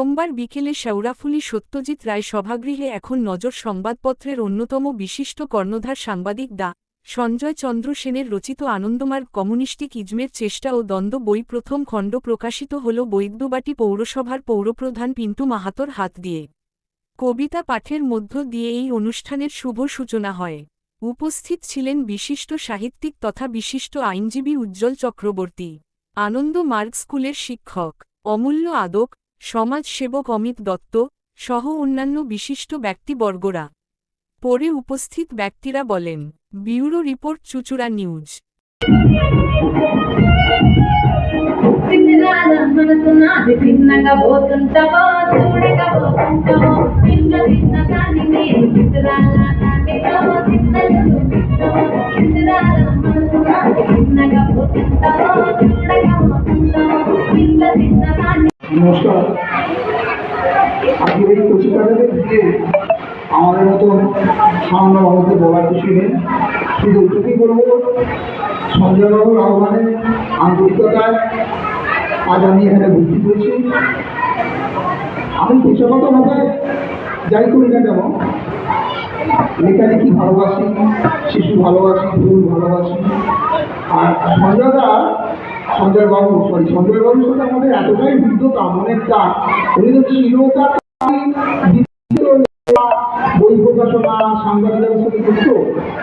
সোমবার বিকেলে শেওড়াফুলি সত্যজিৎ রায় সভাগৃহে এখন নজর সংবাদপত্রের অন্যতম বিশিষ্ট কর্ণধার সাংবাদিক দা সঞ্জয় চন্দ্র সেনের রচিত আনন্দমার্গ কমিউনিস্টিক ইজমের চেষ্টা ও দ্বন্দ্ব বই প্রথম খণ্ড প্রকাশিত হল বৈদ্যবাটি পৌরসভার পৌরপ্রধান পিন্টু মাহাতর হাত দিয়ে। কবিতা পাঠের মধ্য দিয়ে এই অনুষ্ঠানের শুভ সূচনা হয়। উপস্থিত ছিলেন বিশিষ্ট সাহিত্যিক তথা বিশিষ্ট আইনজীবী উজ্জ্বল চক্রবর্তী। আনন্দ মার্গ স্কুলের শিক্ষক। অমূল্য আদক সমাজসেবক অমিত দত্ত সহ অন্যান্য বিশিষ্ট ব্যক্তিবর্গরা পরে উপস্থিত ব্যক্তিরা বলেন bureau report Chuchura news Chinnadana మనసు నాది చిన్నగా పోతుంటావో చూడకపోతుంటావో చిన్న చిన్న దాన్ని নমস্কার। আজকের এই প্রশিক্ষণের দিয়ে আমাদের মতন সামনে আমাদের বলার কিছু নেই। শুধু এইটুকুই বলব, সঞ্জয়বাবুর আহ্বানে আন্তরিকতায় আজ আমি এখানে বুদ্ধি পেয়েছি আমি পেশাগতভাবে যাই করি না কেন লেখালেখি ভালোবাসি, শিশু ভালোবাসি ফুল ভালোবাসি। আর সঞ্জয়দা সঞ্জয় বাবু সরি সঞ্জয় বাবুর সাথে আমাদের এতটাই বিদ্যতা মনের টান উনি তো ছিল বই প্রকাশনা সাংবাদিকতার সাথে যুক্ত।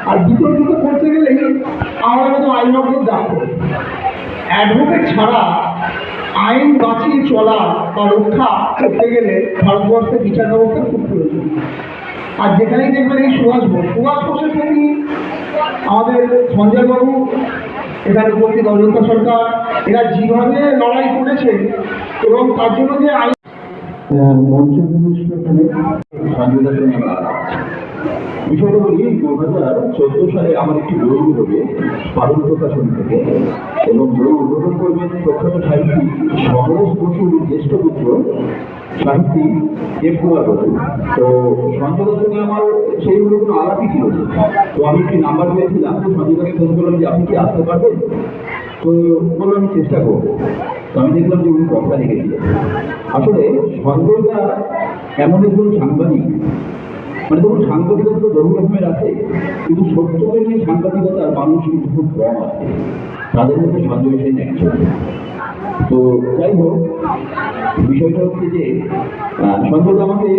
আর বিতর্কিত করতে গেলেই আমাদের মতো আইনজ্ঞের দেখো অ্যাডভোকেট ছাড়া আইন বাঁচিয়ে চলা বা রক্ষা করতে গেলে ভারতবর্ষের বিচার ব্যবস্থা খুব প্রয়োজন। আর যেখানেই দেখবেন এই সুভাষ বোস সুভাষ বোসের প্রতি আমাদের সঞ্জয়বাবু এখানে উপস্থিত অযোধ্যা সরকার এরা যেভাবে লড়াই করেছে এবং তার জন্য যে আইন বিষয়টা বলি দু হাজার চোদ্দ সালে আমার একটি বই বেরোবে পারুল প্রকাশন থেকে। এবং বই উদ্বোধন করবেন প্রখ্যাত সাহিত্যিক সমরেশ বসুর জ্যেষ্ঠ পুত্র সাহিত্যিক দেবকুমার তো সঞ্জয়ের সঙ্গে আমার সেইগুলো কোনো আলাপই ছিল তো আমি একটি নাম্বার পেয়েছিলাম, তো সঞ্জয়কে ফোন করলাম যে, আপনি কি আসতে পারবেন? তো বলল, আমি চেষ্টা করব। তো আমি দেখলাম যে উনি কথা রেখেছিলেন। আসলে সঞ্জয়দা এমন একজন সাংবাদিক। মানে ধরুন, সাংবাদিকতা তো বহু রকমের আছে, কিন্তু সত্যকে নিয়ে সাংবাদিকতার মানুষ কিন্তু খুব কম আছে। তাদের মধ্যে সঞ্জয় সেন একজন তো যাই হোক বিষয়টা হচ্ছে যে সম্ভবত আমাকে